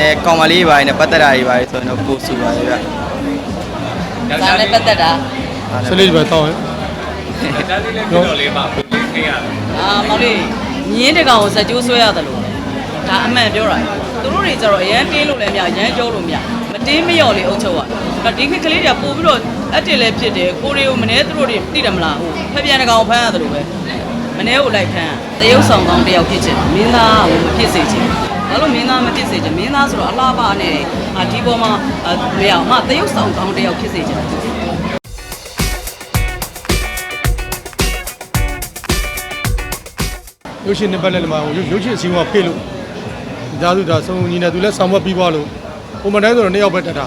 နဲ့ကောင်မလေးပိုင်းနဲ့ပတ်သက်တာတွေပိုင်းဆိုရင်တော့ပို့ဆူပါလေဗျဇာနဲ့ပတ်သက်တာစလေးတွေပဲတောင်းရင်ဒါလေးလည်းပြောလေးပါပုံလေးခေးရတယ်အာမောင်လေးမြင်းတကောင်ကိုဇက်ကျိုးဆွဲရတယ်လို့ဒါအမှန်ပြောတာသူတို့တွေကျတော့အရန်တင်းလို့လည်းမရအရန်ကျုံးလို့မရမတင်းမလျော်လေးအုပ်ချုပ်อ่ะဒီခေတ်ကလေးတွေကပို့ပြီးတော့အတက်လည်းဖြစ်တယ်ကိုတွေကိုမနေ့သူတို့တွေသိတယ်မလားဟိုဖက်ပြန်တကောင်ကိုဖမ်းရတယ်လို့ပဲမနေ့ကိုလိုက်ဖမ်းတရုပ်ဆောင်ကောင်းတယောက်ဖြစ်ချင်မင်းသားကိုမဖြစ်စေချင်ဘာ လို့မင်းသားမဖြစ်စေချင်မင်းသားဆိုတော့အလားပါနဲ့အာဒီပေါ်မှာအာမရအောင်မတရုပ်ဆောင်ကောင်းတယောက်ဖြစ်စေချင်တယ်ရုပ်ရှင်နှစ်ပတ်လည်းဒီမှာဟိုရုပ်ရုပ်ရှင်အစည်းအဝေးကဖေးလို့ဒီသားစုဒါဆုံးညီနေသူလည်းဆောင်းဝက်ပြီးသွားလို့ပုံမှန်တိုင်းဆိုတော့နှစ်ယောက်ပဲတက်တာ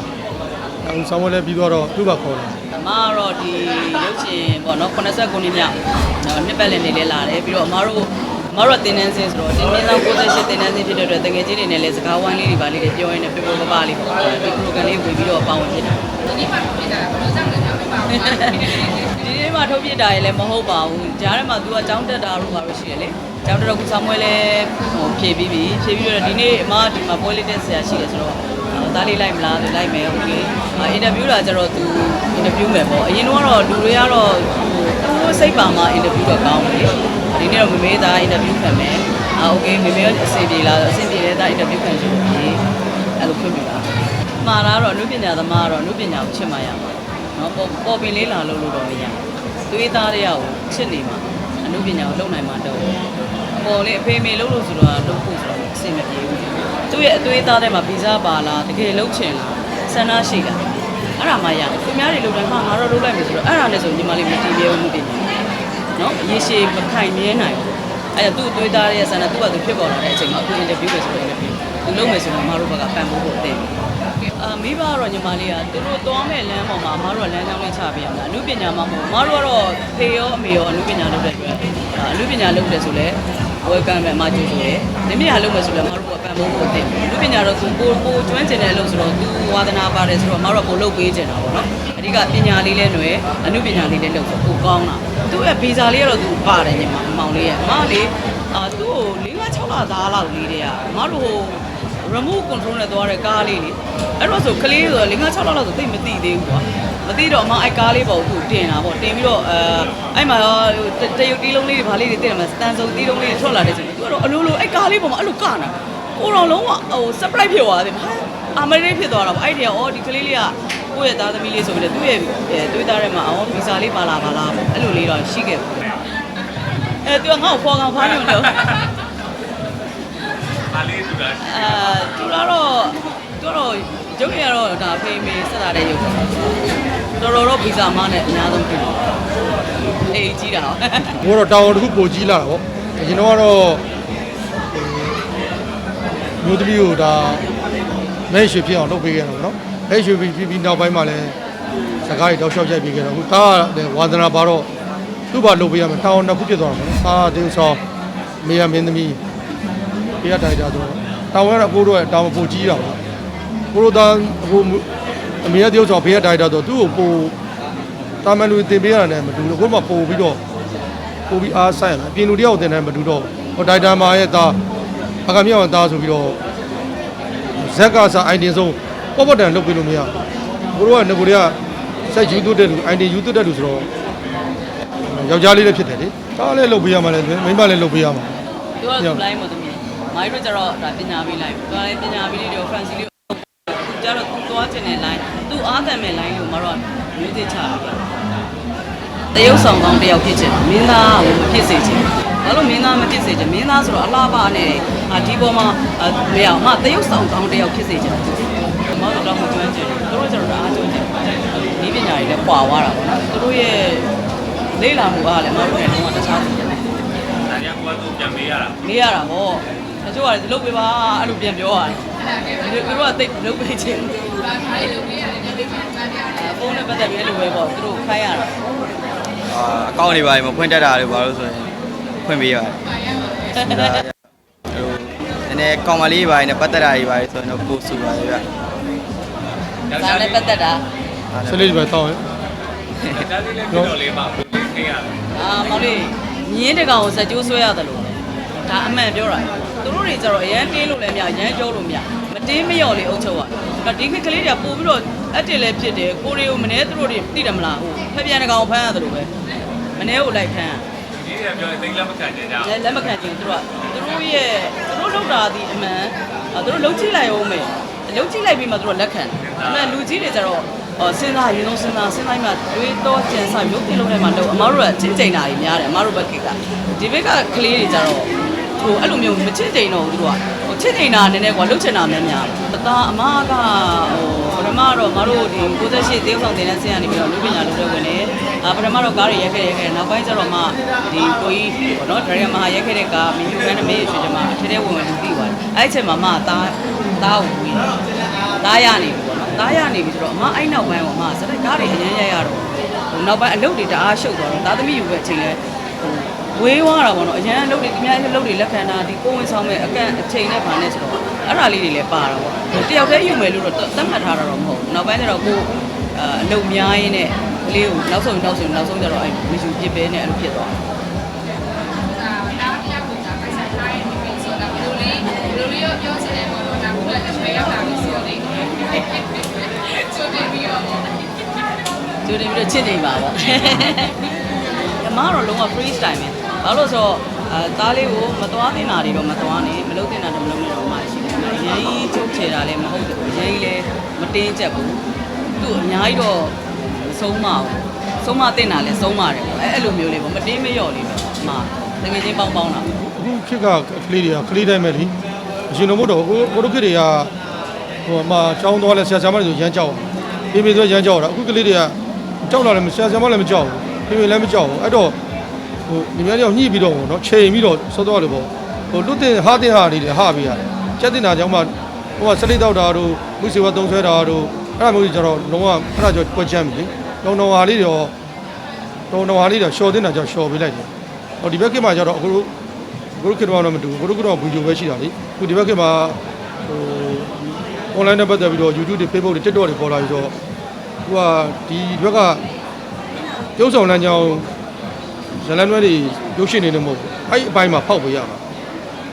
အခုဆောင်းဝက်လည်းပြီးသွားတော့သူ့ဘာခေါ်တယ်အမကတော့ဒီရုပ်ရှင်ပေါ့နော်89နှစ်မြောက်နော်နှစ်ပတ်လည်နေလဲလာတယ်ပြီးတော့အမတို့အ မတို့ကတင်နန်းစင်းဆိုတော့ဒီမင်းသား68တင်နန်းစင်းဖြစ်တဲ့အတွက်တငယ်ချင်းတွေနဲ့လည်းစကားဝိုင်းလေးတွေပါလေးတွေပြောရင်းနဲ့ပြပြပပလေးပေါ့ဒီ program လေးဝင်ပြီးတော့ပါဝင်ဖြစ်တာဒီနေ့မှထုတ်ပြတာဘယ်လိုစလဲပြောပြပါဦးဒီနေ့မှထုတ်ပြတာရလည်းမဟုတ်ပါဘူးကြားထဲမှာ तू ကចောင်းတက်တာလို့ပါလို့ရှိရလေចောင်းတက်တော့ခုဆောင်မွဲလဲဟိုဖြည့်ပြီးပြီဖြည့်ပြီးတော့ဒီနေ့အမဒီမှာပွဲလေးတက်ဆရာရှိတယ်ဆိုတော့သားလေးလိုက်မလားဆိုလိုက်မယ်โอเคအင်တာဗျူးတာကျတော့ तू အင်တာဗျူးမယ်ပေါ့အရင်တော့လူတွေကတော့ဟိုစိတ်ပါမှအင်တာဗျူးတော့ကောင်းတယ် ဒီနေ့တော့မမေးသားအင်တာဗျူးခံမယ်အာโอเคမေမေအဆင်ပြေလားအဆင်ပြေတဲ့သားအင်တာဗျူးခံချင်တယ်အဲ့လိုဖွင့်ပြတာမှားတာတော့အနုပညာသမားကတော့အနုပညာကိုချစ်မှရမှာနော်ပေါ်ပေါ်ပင်လေးလာလို့လို့တော့မရသွေးသားတွေကကိုချစ်နေမှာအနုပညာကိုလုံနိုင်မှာတော့အပေါ်လေးအဖေမေလို့လို့ဆိုတော့လုပ်ဖို့ဆိုတော့အဆင်မပြေဘူးသူ့ရဲ့အသွေးသားထဲမှာဗီဇပါလားတကယ်လုံချင်လားဆန္ဒရှိလား အဲ့ဒါမှရသူများတွေလုပ်တယ်ဟာငါတော့လုပ်လိုက်မယ်ဆိုတော့အဲ့ဒါနဲ့ဆိုညီမလေးမတည်မြဲဘူးမတည်ဘူး နော်အရေးရှိမခိုင်မြဲနိုင်ဘူးအဲ့ဒါသူ့အသွေးသားရဲ့ဆန္ဒသူ့ဘာသူဖြစ်ပေါ်လာတဲ့အချိန်မှာအခု interview ပဲဆိုတော့ interview သူလုပ်မယ်ဆိုတော့မတို့ဘက်ကပံ့ပိုးဖို့အသင့်အာမိဘကတော့ညီမလေးကသူတို့သွားမဲ့လမ်းပေါ်မှာမတို့ကလမ်းကြောင်းလေးချပေးရမှာအမှုပညာမှမဟုတ်မတို့ကတော့ဖေရောအမေရောအမှုပညာလုပ်တဲ့အတွက်အမှုပညာလုပ်တယ်ဆိုလဲ welcome ပဲအမကျိုးဆိုတယ်။မိမိဟာလုပ်မယ်ဆိုလည်းမတို့ကပံ့ပိုးဖို့အသင့်။လူပညာတော့သူပိုပိုကျွမ်းကျင်တဲ့အလုပ်ဆိုတော့သူဝါသနာပါတယ်ဆိုတော့မတို့ကပိုလုပ်ပေးကျင်တာပေါ့နော်။အ ဓိကပညာလေးလည်းຫນွယ်အမှုပညာလေးလည်းလုပ်ဆိုပိုကောင်းတာ။သူ့ရဲ့ဗီဇာလေးကတော့သူပါတယ်ညီမအမောင်လေးရဲ့အမလေးအာသူ့ကို၄၅6လသားလောက်လေးတဲ့ကအမတို့ဟို remote control နဲ့သွားတဲ့ကားလေးလေအဲ့တော့ဆိုကလေးဆိုတော့၄၅6လောက်လောက်ဆိုသိမသိသေးဘူးကွာမသိတော့အမအဲ့ကားလေးပေါ့သူတင်တာပေါ့တင်ပြီးတော့အဲအဲ့မှာတရုတ်တီးလုံးလေးတွေဗာလေးတွေတင်တယ်မှာစတန်စုံတီးလုံးလေးတွေထွက်လာတဲ့ချိန်သူကတော့အလိုလိုအဲ့ကားလေးပေါ်မှာအဲ့လိုကနာကိုတော်လုံးကဟို surprise ဖြစ်သွားတယ်ဟာအမရိဖြစ်သွားတာပေါ့အဲ့ဒီကအော်ဒီကလေးလေးက ကိုယ့်ရဲ့သားသမီးလေးဆိုပြီးတော့သူ့ရဲ့တွေးသားထဲမှာအော်ဗီဇာလေးပါလာပါလားပေါ့အဲ့လိုလေးတော့ရှိခဲ့ဘူးအဲသူကငါ့ကိုဖော်ကောင်ဖားနေလို့ပါလေးသူကအာသူကတော့သူကတော့ရုပ်ရည်ကတော့ဒါဖေးမေးဆက်လာတဲ့ရုပ်ပေါ့တော်တော်တော့ဗီဇာမနဲ့အများဆုံးဖြစ်တယ်အေးကြီးတာဟောဘိုးတော့တာဝန်တစ်ခုပိုကြီးလာတာပေါ့အရင်တော့ကတော့မျိုးသမီးကိုဒါမဲရွှေဖြစ်အောင်လုပ်ပေးခဲ့တာပေါ့နော် မဲရွှေပြီးပြီးနောက်ပိုင်းမှာလည်းစကားတွေတောက်လျှောက်ရိုက်ပေးခဲ့တော့အခုတာကလည်းဝါသနာပါတော့သူ့ဘာလုပ်ပေးရမလဲတာဝန်တစ်ခုဖြစ်သွားတာပေါ့နော်တာတေးဆောင်မေရမင်းသမီးပြရတိုင်တာဆိုတော့တာဝန်ကတော့အကိုတို့ရဲ့တာဝန်ပိုကြီးတာပေါ့ကိုတို့သားအခုအမေရတေးဆောင်ဖေးရတိုင်တာဆိုသူ့ကိုပိုတာမန်လူတင်ပေးရတယ်နဲ့မတူဘူးအခုမှပို့ပြီးတော့ပို့ပြီးအားဆိုင်ရမယ်အပြင်လူတယောက်တင်တယ်မတူတော့ဟိုဒိုက်တာမာရဲ့သားအကမြောက်ရဲ့သားဆိုပြီးတော့ဇက်ကစားအိုင်တင်ဆုံး ပေါ့ပေါ့တန်လုပ်ပြီးလို့မရဘူးဘိုးတို့ကငကိုတွေကဆက်ယူသွတ်တဲ့လူအိုင်တင်ယူသွတ်တဲ့လူဆိုတော့ယောက်ျားလေးလည်းဖြစ်တယ်လေဒါလည်းလုပ်ပေးရမှာလေမိန်းမလည်းလုပ်ပေးရမှာသူကသူလိုင်းမသမီးမိုင်းတို့ကျတော့ဒါပညာပေးလိုက်သူကလည်းပညာပေးလေးတွေဖရန်စီလေးကျတော့သူသွားချင်တဲ့ line သူအားတန်မဲ့ line ကိုမတော့မျိုးသစ်ချတယ်တရုပ်ဆောင်ကောင်းတယောက်ဖြစ်ချင်မင်းသားကိုမဖြစ်စေချင်ဘာလို့မင်းသားမဖြစ်စေချင်မင်းသားဆိုတော့အလားပါနဲ့အာဒီပေါ်မှာမရအောင်မတရုပ်ဆောင်ကောင်းတယောက်ဖြစ်စေချင်မဟုတ်တော့မ ကျွမ်းကျင်သူတို့ကျတော့အားကျွမ်းကျင်ဒီပညာတွေလည်းပွာသွားတာပေါ့နော်သူတို့ရဲ့လေ့လာမှုအားလည်းမဟုတ်တဲ့တော့တခြားစီတယ်ဒါကြကွာသူပြန်မေးရတာမေးရတာဟောတချို့ကလည်းလုတ်ပေးပါအဲ့လိုပြန်ပြောရတယ်သူတို့ကတိတ်လုတ်ပေးခြင်းဖုန်းနဲ့ပတ်သက်ပြီးအဲ့လိုပဲပေါ့သူတို့ခိုင်းရတာအာအကောင့်တွေပိုင်းမဖွင့်တတ်တာတွေဘာလို့ဆိုရင်ဖွင့်ပေးရတယ်ဟိုနည်းနည်းကောင်မလေးပိုင်းနဲ့ပတ်သက်တာတွေပိုင်းဆိုရင်တော့ပို့ဆူပါလေဗျ ဇာနဲ့ပတ်သက်တာစလေးတွေပဲတောင်းရင်ဒါလေးလည်းပြောလေးပါပုံလေးခေးရတယ်အာမောင်လေးမြင်းတကောင်ကိုဇက်ကျိုးဆွဲရတယ်လို့ဒါအမှန်ပြောတာသူတို့တွေကျတော့အရန်တင်းလို့လည်းမရအရန်ကျုံးလို့မရမတတင်းမလျော်လေးအုပ်ချုပ်ရဒီခေတ်ကလေးတွေကပို့ပြီးတော့အတက်လည်းဖြစ်တယ်ကိုရီကိုမနေသူတို့တွေသိတယ်မလားဟိုဖက်ပြန်တကောင်ဖမ်းရတယ်လို့ပဲမနေကိုလိုက်ဖမ်းဒီကပြောရင်သိလက်မခံကြကြလက်လက်မခံချင်သူတို့ကသူတို့ရဲ့သူတို့လောက်တာဒီအမှန်သူတို့လှုပ်ကြည့်လိုက်အောင်မယ် လှုပ်ကြည့်လိုက်ပြီးမှသူတို့လက်ခံတယ်ဒါပေမဲ့လူကြီးတွေကျတော့အော်စဉ်းစားရင်လုံးစဉ်းစားစဉ်းစားမှတွေးတော့ကြံစားရုပ်တင်လုံးထဲမှာတော့အမားတို့ကချင်းချိန်တာကြီးများတယ်အမားတို့ဘက်ကကဒီဘက်ကကလေးတွေကျတော့ဟိုအဲ့လိုမျိုးမချစ်ချိန်တော့ဘူးသူတို့ကဟိုချစ်ချိန်တာနည်းနည်းကွာလှုပ်ချင်တာများများအသားအမားကဟိုပထမတော့မတို့ဒီ68တေးဆောင်တင်တဲ့ဆင်းရနေပြီးတော့လူပညာလုပ်တဲ့ဝင်နေအာပထမတော့ကားတွေရိုက်ခဲ့ရိုက်ခဲ့နောက်ပိုင်းကျတော့မှဒီကိုကြီးပေါ့နော်ဒရိုင်ယာမဟာရိုက်ခဲ့တဲ့ကားမင်းယူခန်းနဲ့မေးရွှေချင်မှာအထက်ထဲဝင်ဝင်လူသိသွားတယ် အဲ့အချိန်မှာမှသားသားကိုဝင်သားရနေပြီပေါ့နော်သားရနေပြီဆိုတော့အမအဲ့နောက်ပိုင်းပေါ့အမစတဲ့ကားတွေအရင်ရိုက်ရတော့ဟိုနောက်ပိုင်းအလုပ်တွေတအားရှုပ်သွားတော့သားသမီးယူပဲအချိန်လဲဟိုဝေးသွားတာပေါ့နော်အရင်အလုပ်တွေဒီများအလုပ်တွေလက်ခံတာဒီကိုဝင်ဆောင်မဲ့အကန့်အချိန်နဲ့ဗာနဲ့ဆိုတော့အဲ့ဒါလေးတွေလည်းပါတာပေါ့တယောက်တည်းယူမယ်လို့တော့သတ်မှတ်ထားတာတော့မဟုတ်ဘူးနောက်ပိုင်းကျတော့ကိုအအလုပ်များရင်းနဲ့ကလေးကိုနောက်ဆုံးနောက်ဆုံးနောက်ဆုံးကျတော့အဲ့မယူပြစ်ပဲနဲ့အဲ့လိုဖြစ်သွားတ ဘယ်လိုလေးရောပြောချင်တယ်ပေါ့နော်ဒါကိုလည်းအမေရောက်လာပြီဆိုတော့လေချိုးပြပြီးတော့ပေါ့ကျိုးတင်ပြီးတော့ချစ်နေပါပေါ့အမကတော့လုံးဝ free style ပဲဘာလို့လဲဆိုတော့အဲသားလေးကိုမသွားတင်တာတွေတော့မသွားနဲ့မလုပ်တင်တာတော့မလုပ်နဲ့တော့မရှိဘူးအရင်ကြီးချုပ်ချယ်တာလည်းမဟုတ်ဘူးအရင်ကြီးလည်းမတင်းကျပ်ဘူးသူ့အများကြီးတော့မဆုံးမဘူးဆုံးမတင်တာလည်းဆုံးမတယ်ပေါ့အဲအဲ့လိုမျိုးလေးပေါ့မတင်းမလျော့လေးပဲအမတကယ်ချင်းပေါင်းပေါင်းတာအခုခေတ်ကကလေးတွေကကလေးတိုင်းပဲလीအ ရှင်တော်မို့တော့ကိုကိုတို့ခေတ်တွေကဟိုအမှာចောင်းသွားလဲဆရာဆရာမတွေဆိုရမ်းကြောက်ပြေးပြေးဆိုရမ်းကြောက်တာအခုကလေးတွေကကြောက်လာလည်းဆရာဆရာမလည်းမကြောက်ဘူးပြေးပြေးလည်းမကြောက်ဘူးအဲ့တော့ဟိုဒီများတော့ညှိပြီးတော့ပေါ့နော်ချိန်ပြီးတော့စောတော့လေပေါ့ဟိုလွတ်တင်ဟာတင်ဟာနေတယ်ဟာပေးရတယ်ချက်တင်တာကြောင့်မှဟိုကစလိတ်တောက်တာတို့မှုစေဝသုံးဆွဲတာတို့အဲ့ဒါမျိုးကြီးကျတော့လုံးဝအဲ့ဒါကြောင့်ကွက်ချမ်းပြီလေတုံတော်ဟာလေးတော့တုံတော်ဟာလေးတော့ရှော်တင်တာကြောင့်ရှော်ပေးလိုက်တယ်ဟိုဒီဘက်ကမှကျတော့အခု ကိုရုခေတ်တော့မတူဘူးကိုရုကတော့ဗီဒီယိုပဲရှိတာလေခုဒီဘက်ခေတ်မှာဟို online နဲ့ပတ်သက်ပြီးတော့ YouTube တွေ Facebook တွေ TikTok တွေပေါ်လာပြီးတော့သူကဒီဘက်ကရုပ်ဆောင်လမ်းကြောင်းဇလန်တွေရုပ်ရှင်နေနေမဟုတ်ဘူးအဲ့ဒီအပိုင်းမှာဖောက်ပေးရမှာ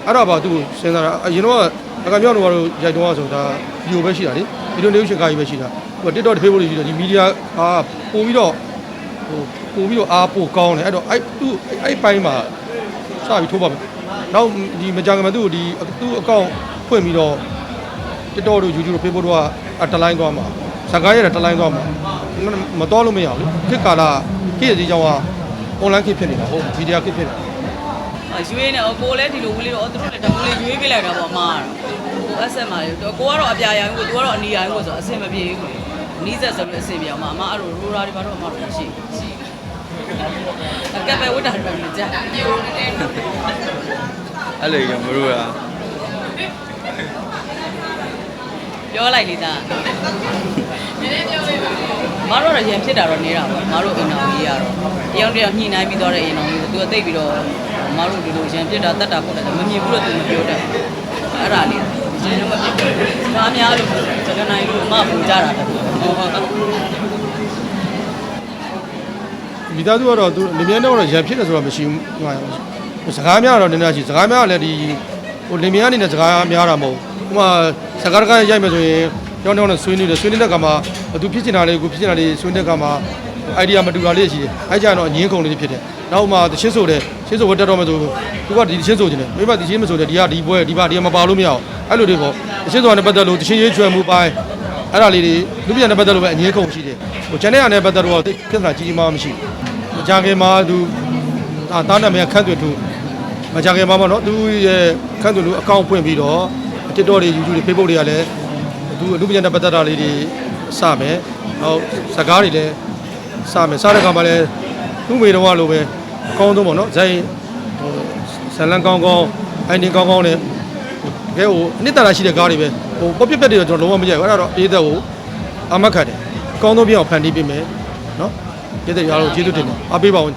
အဲ့ဒါပါသူစဉ်းစားတာအရင်တော့အကမြောက်တို့ကတော့ရိုက်တော့ဆိုတာဗီဒီယိုပဲရှိတာလေဗီဒီယိုနေရုပ်ရှင်ကားကြီးပဲရှိတာသူက TikTok တွေ Facebook တွေရှိတော့ဒီမီဒီယာအားပို့ပြီးတော့ဟိုပို့ပြီးတော့အားပို့ကောင်းတယ်အဲ့တော့အဲ့သူအဲ့ဒီပိုင်းမှာစ ပြီးထိုးပါမယ်။နောက်ဒီမကြခင်မှာသူ့ကိုဒီသူ့အကောင့်ဖွင့်ပြီးတော့ TikTok တို့ YouTube တို့ Facebook တို့ကအတလိုင်းသွားမှာ။ဇာကားရဲ့တလိုင်းသွားမှာ။မတော်လို့မရဘူး။ခေတ်ကာလခေတ်အစည်းကြောင်းက online ခေတ်ဖြစ်နေတာဟုတ်ဗီဒီယိုခေတ်ဖြစ်နေတာရွေးနေအကိုလည်းဒီလိုဝီးလေးတော့သူတို့လည်းတမူလေးရွေးပေးလိုက်တာပေါ့အမကတော့ကိုအဆက်မှာလေကိုကတော့အပြာရိုင်းကိုသူကတော့အနီရိုင်းကိုဆိုအဆင်မပြေဘူးလေနီးစက်ဆိုပြီးအဆင်ပြေအောင်မအမအဲ့လိုရိုးရာတွေဘာတော့အမတို့ရှိရှိ အကပ်ပဲဝတ်တာတော့ကြာအဲ့လိုကြောင့်မလို့ကပြောလိုက်လေသားနည်းနည်းပြောပေးပါဦးမတို့တော့ရန်ဖြစ်တာတော့နေတာပေါ့မတို့အိမ်တော်ကြီးကတော့တယောက်တယောက်ညှိနှိုင်းပြီးတော့တဲ့အိမ်တော်ကြီးကိုသူကတိတ်ပြီးတော့မတို့ဒီလိုရန်ဖြစ်တာတတ်တာပေါ့တယ်မမြင်ဘူးလို့သူမပြောတတ်အဲ့ဒါလေးရန်တော့မဖြစ်ဘူးဘာများလို့စကနိုင်လို့အမပူကြတာတတ်ဟော မိသားစုကတော့သူလင်မြန်းတော့ရံဖြစ်တယ်ဆိုတာမရှိဘူးဟိုစကားများတော့နည်းနည်းရှိစကားများကလည်းဒီဟိုလင်မြန်းအနေနဲ့စကားများတာမဟုတ်ဘူးဥပမာစကားတကားရိုက်မယ်ဆိုရင်ကြောင်းတောင်းနဲ့ဆွေးနွေးတယ်ဆွေးနွေးတဲ့ကမှာသူဖြစ်ချင်တာလေးကိုဖြစ်ချင်တာလေးဆွေးနွေးတဲ့ကမှာ idea မတူတာလေးရှိတယ်အဲကြတော့ညင်းခုန်လေးဖြစ်တယ်နောက်မှတချင်းဆိုတယ်ချင်းဆိုဝတ်တက်တော့မယ်ဆိုသူကဒီချင်းဆိုချင်တယ်မိမဒီချင်းမဆိုတယ်ဒီကဒီပွဲဒီပါဒီကမပါလို့မရအောင်အဲ့လိုတွေပေါ့တချင်းဆိုတာနဲ့ပတ်သက်လို့တချင်းရေးချွဲမှုပိုင်း အဲ့ဒါလေးတွေလူပြန်နဲ့ပတ်သက်လို့ပဲအငင်းခုန်ရှိတယ်ဟိုကျန်တဲ့အားနဲ့ပတ်သက်တော့ပြဿနာကြီးကြီးမားမရှိဘူးမကြခင်မှာသူအာတားနာမည်ခန့်သွင်းသူမကြခင်မှာပေါ့နော်သူရဲ့ခန့်သွင်းသူအကောင့်ဖွင့်ပြီးတော့ TikTok တွေ YouTube တွေ Facebook တွေကလည်းသူအမှုပြန်တဲ့ပတ်သက်တာလေးတွေစမယ်နောက်စကားတွေလည်းစမယ်စတဲ့ခါမှာလည်းသူ့မိတော်ကလိုပဲအကောင်းဆုံးပေါ့နော်ဇိုင်းဟိုဇလန်ကောင်းကောင်းအိုင်တင်ကောင်းကောင်းနဲ့ တကယ်ဟိုအနှစ်သာရရှိတဲ့ကားတွေပဲဟိုပေါက်ပြက်ပြက်တွေတော့ကျွန်တော်လုံးဝမကြိုက်ဘူးအဲ့ဒါတော့အေးသက်ကိုအမတ်ခတ်တယ်အကောင်းဆုံးပြအောင်ဖန်တီးပေးမယ်နော်ပြည့်တဲ့ရအောင်ကျေးဇူးတင်တယ်အားပေးပါဦး